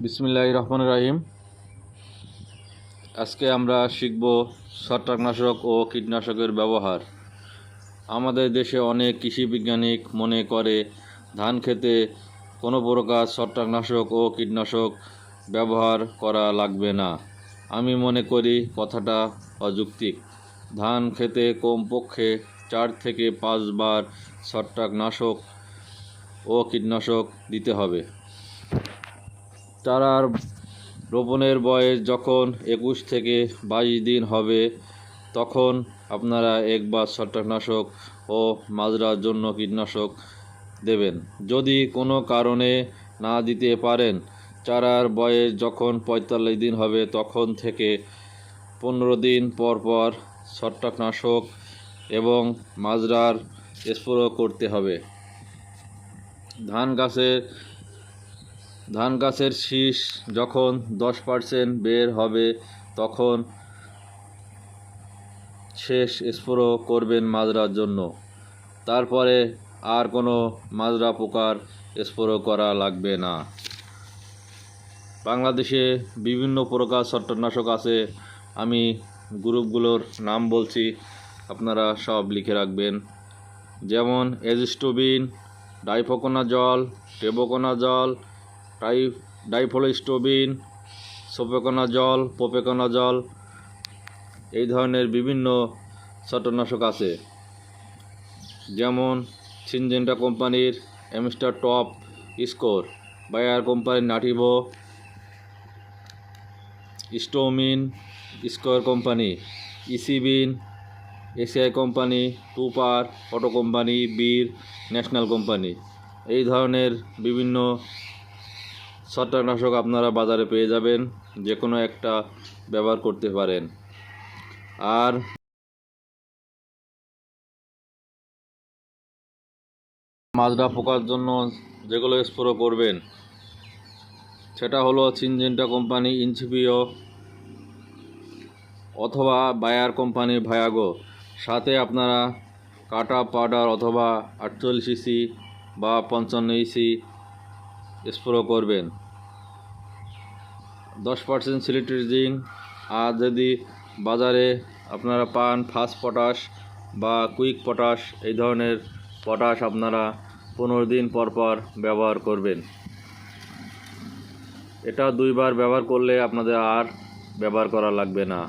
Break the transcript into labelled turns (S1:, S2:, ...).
S1: বিসমিল্লাহ রহমান রাহিম। আজকে আমরা শিখব ছত্রাকনাশক ও কীটনাশকের ব্যবহার। আমাদের দেশে অনেক কৃষি বিজ্ঞানিক মনে করে, ধান খেতে কোনো প্রকার ছত্রাকনাশক ও কীটনাশক ব্যবহার করা লাগবে না। আমি মনে করি কথাটা অযৌক্তিক। ধান খেতে কমপক্ষে চার থেকে পাঁচবার ছত্রাকনাশক ও কীটনাশক দিতে হবে। চারার রোপণের বয়স যখন একুশ থেকে বাইশ দিন হবে, তখন আপনারা একবার ছত্রাকনাশক ও মাজরার জন্য কীটনাশক দেবেন। যদি কোনো কারণে না দিতে পারেন, চারার বয়স যখন পঁয়তাল্লিশ দিন হবে, তখন থেকে পনেরো দিন পর পর ছত্রাকনাশক এবং মাজরার স্প্রে করতে হবে। ধান গাছের ধান গাছের শীষ যখন দশ পার্সেন্ট বের হবে, তখন শেষ স্প্রে করবেন মাজরার জন্য। তারপরে আর কোনো মাজরা পোকার স্প্রে করা লাগবে না। বাংলাদেশে বিভিন্ন প্রকার ছত্রাকনাশক আছে। আমি গ্রুপগুলোর নাম বলছি, আপনারা সব লিখে রাখবেন। যেমন এজিস্টোবিন ডাইফোকোনা জল টেবোকোনা জল ডাই, ডাইফোলোস্টোবিন সোপেকোনা জল পোপেকোনা জল, এই ধরনের বিভিন্ন ছটনাশক আছে। যেমন সিনজেন্টা কোম্পানির এমস্টার টপ স্কোর, বায়ার কোম্পানির নাটিভো, স্টোমিন স্কোয়ার কোম্পানি, ইসিবিন, এসিআই কোম্পানি টুপার অটো কোম্পানি, বীর ন্যাশনাল কোম্পানি। এই ধরনের বিভিন্ন ছত্রাকনাশক আপনারা বাজারে পেয়ে যাবেন যে কোনো একটা ব্যবহার করতে পারেন। আর মাজরা পোকার জন্য যেগুলো স্প্রো করবেন, সেটা হলো সিনজেন্টা কোম্পানি, ইনসিপিও, অথবা বায়ার কোম্পানি, ভায়াগো। সাথে আপনারা কাটা পাউডার অথবা আটচল্লিশ ইসি বা পঞ্চান্ন ইসি স্প্রে করবেন। দশ পার্সেন্ট সিলিট্রিজিং আর যদি বাজারে আপনারা পান ফাস্ট পটাশ বা কুইক পটাশ, এই ধরনের পটাশ আপনারা পনেরো দিন পর পর ব্যবহার করবেন। এটা দুইবার ব্যবহার করলে আপনাদের আর ব্যবহার করা লাগবে না।